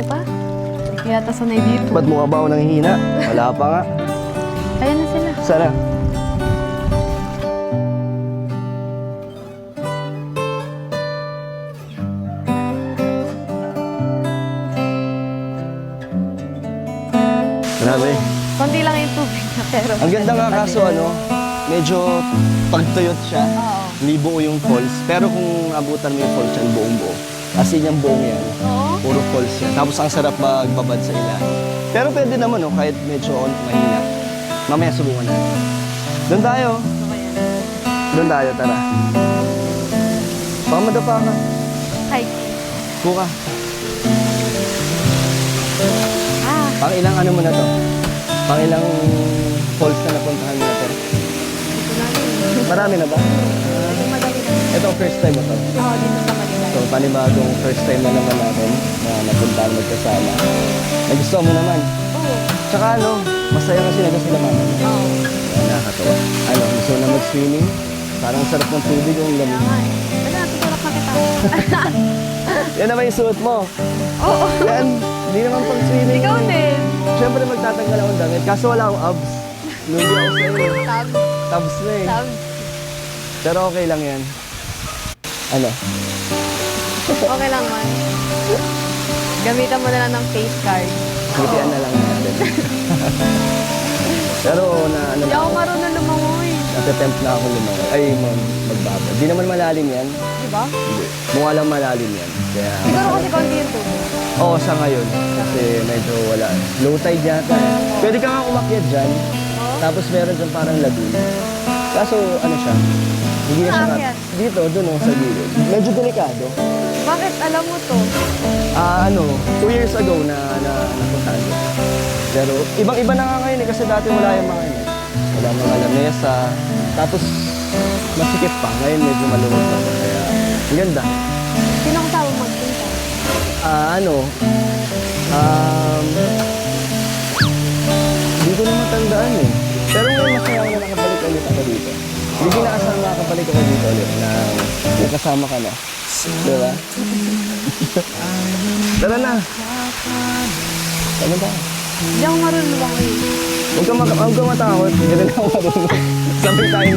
mo pa. Kaya ta sanay dito. Ba't mukha ba ako nanghihina? Wala pa nga. Ayan na sila. Sana. Grabe. Konti lang yung tubig na pero... Ang ganda nga kaso ano, medyo pagtuyot siya. Oo. Hindi buo yung falls. Pero kung abutan mo yung falls yan, buong buo. Kasi yung buong yan, puro falls yan. Tapos ang sarap magbabad sa ilalim. Pero pwede naman oh, kahit medyo on, mahina. Mamaya subukan natin. Doon tayo. Doon tayo, tara. Baka madapa ka. Hike. Buka. Ah, Pang ilang ano mo na to? Pang ilang falls na napuntahan mo Marami na ba? Ito ang first time mo to. Oo, dito sa Manila. So, panibagong first time na naman natin na napuntahan magkasama. Nagustuhan mo naman. Oo. Tsaka ano, masaya kasi na sila mama. Oo. Nakakatawa. Ano, gusto na mag-swimming? Parang sarap ng tubig yung Kaya lamig. nga eh. Dali natin tulak na kita. Yan naman yung suot mo. Oo. Yan, hindi naman pang swimming. Ikaw din. Siyempre magtatanggal ako ng damit. Kaso wala akong abs. Lugi ako sa'yo. Tab. Tabs na eh. Tab. Pero okay lang yan. Ano? Okay lang man. Gamitan mo na lang ng face card. Butihan na lang natin. Pero na ano Hindi na ako ako, marunong lumangoy. natatempt na ako lumangoy. Ay, mag magbaba. Di naman malalim yan. Di ba? Hindi. Mukha lang malalim yan. Kaya, Siguro kasi konti yung tubig. Oo, sa ngayon. Kasi medyo wala. Low tide yata. Pwede ka nga umakyat dyan. Tapos meron dyan parang lagoon. Kaso ano siya? Hindi na siya Saan yan? Dito, doon oh, sa gilid. Medyo delikado. Bakit alam mo to? Ah, ano, two years ago na, na napuntahan ko. Pero ibang-iba na nga ngayon eh, kasi dati wala yung mga yun. eh. Wala mga lamesa. Tapos masikip pa. Ngayon medyo maluwag na. Kaya ang ganda. Sino kasama magpunta? Ah, ano, um, hindi ko na matandaan eh. Pero ngayon masaya ako na nakabalik ulit ako dito. Hindi ko na nakabalik ako dito ulit na may kasama ka na. Diba? Tara na. Ano ba? Hindi ako marunong lumangoy. Huwag ka, mag- huwag ka matakot. Hindi rin ako marunong. Sabay tayo.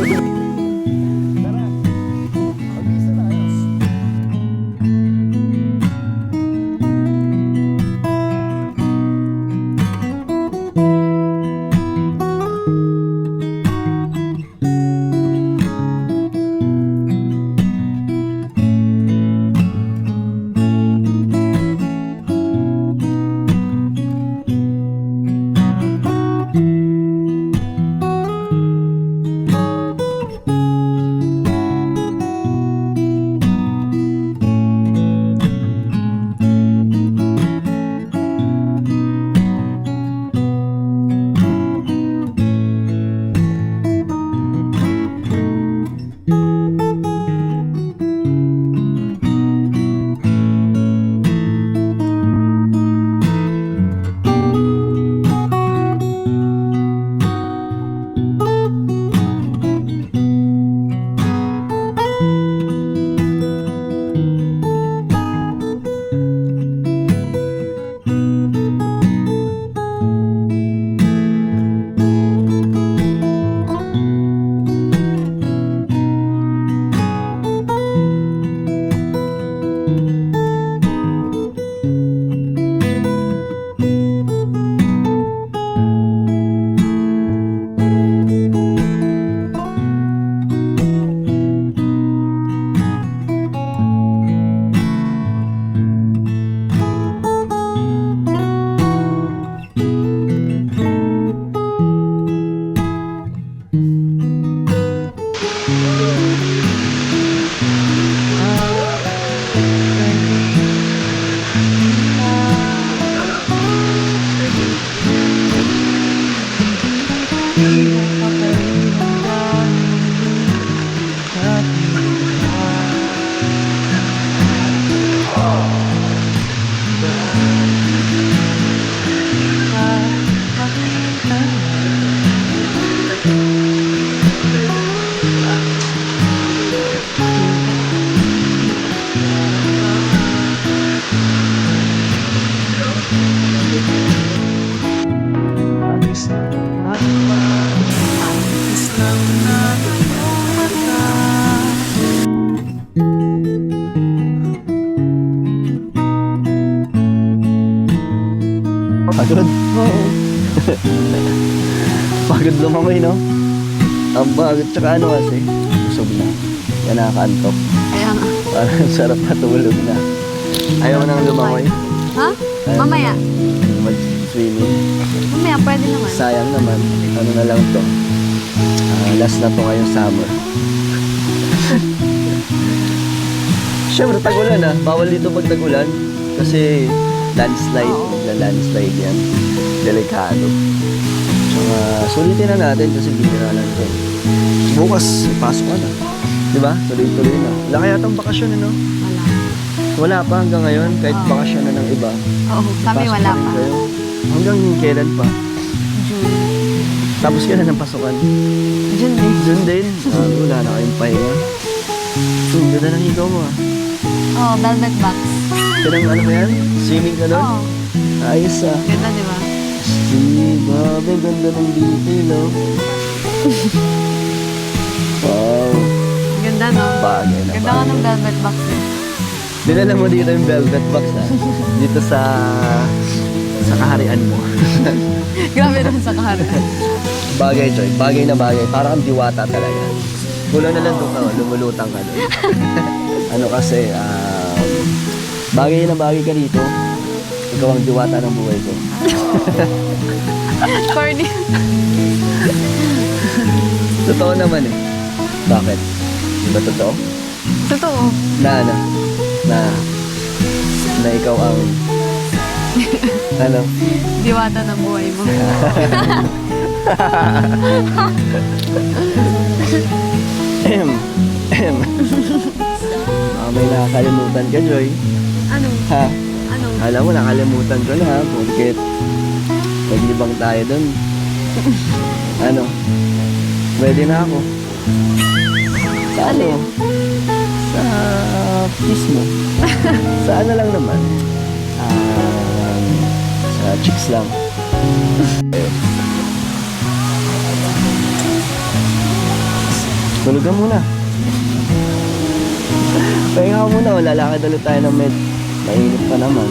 Pagod. Pagod lumangoy, no? Ang pagod. Tsaka ano kasi, busog na. Yan nakakaantok. Kaya nga. Parang sarap matulog na. Ayaw mo nang lumangoy? Ha? Mamaya. Mag-swimming. Mamaya, pwede naman. Sayang naman. Ano na lang to. Ah, last na to ngayong summer. Siyempre, tagulan ah. Bawal dito pag tagulan. Kasi landslide. Oo. Na landslide yan. Delikado. Tsaka sulitin na natin kasi bibira lang to. Bukas, pasok na. Di ba? Tuloy-tuloy na. Wala kaya itong bakasyon, ano? Wala. Wala pa hanggang ngayon, kahit Oo. bakasyon na ng iba. Oo, kami Pasok wala rin pa. kayo. Hanggang kailan pa? June. Tapos kailan ang pasukan? June din. Doon din. Ah, wala na kayong pahinga. Hmm, ganda ng ikaw mo ah. Oo, velvet box. Ganang ano mo yan? Swimming ka doon? Oo. Ayos ah. Ganda, di ba? Steve, grabe, ganda ng detail oh. wow, Ganda, no? bagay na Ganda bagay. ng velvet box. eh. Dinala mo dito yung velvet box ah. Dito sa sa kaharian mo. Grabe naman sa kaharian. bagay, Joy. Bagay na bagay. Parang kang diwata talaga. Kulang na lang doon ka, oh. lumulutang ka doon. Ano kasi, um, bagay na bagay ka dito. Ikaw ang diwata ng buhay ko. Corny. Totoo naman eh. Bakit? Di ba totoo? Totoo. Na ano? Na, na ikaw ang, ano? Diwata ng buhay mo. Nakakalimutan ka, Joy. ano? Ha? Ano? Alam mo, nakalimutan ko na ha, porket naglibang tayo doon. ano? Pwede na ako. Sa ano? Sa kiss mo. sa ano lang naman. Um, sa chicks lang. Tulog ka muna. Pahinga muna, wala lakad ulit tayo ng med. Mainit pa naman.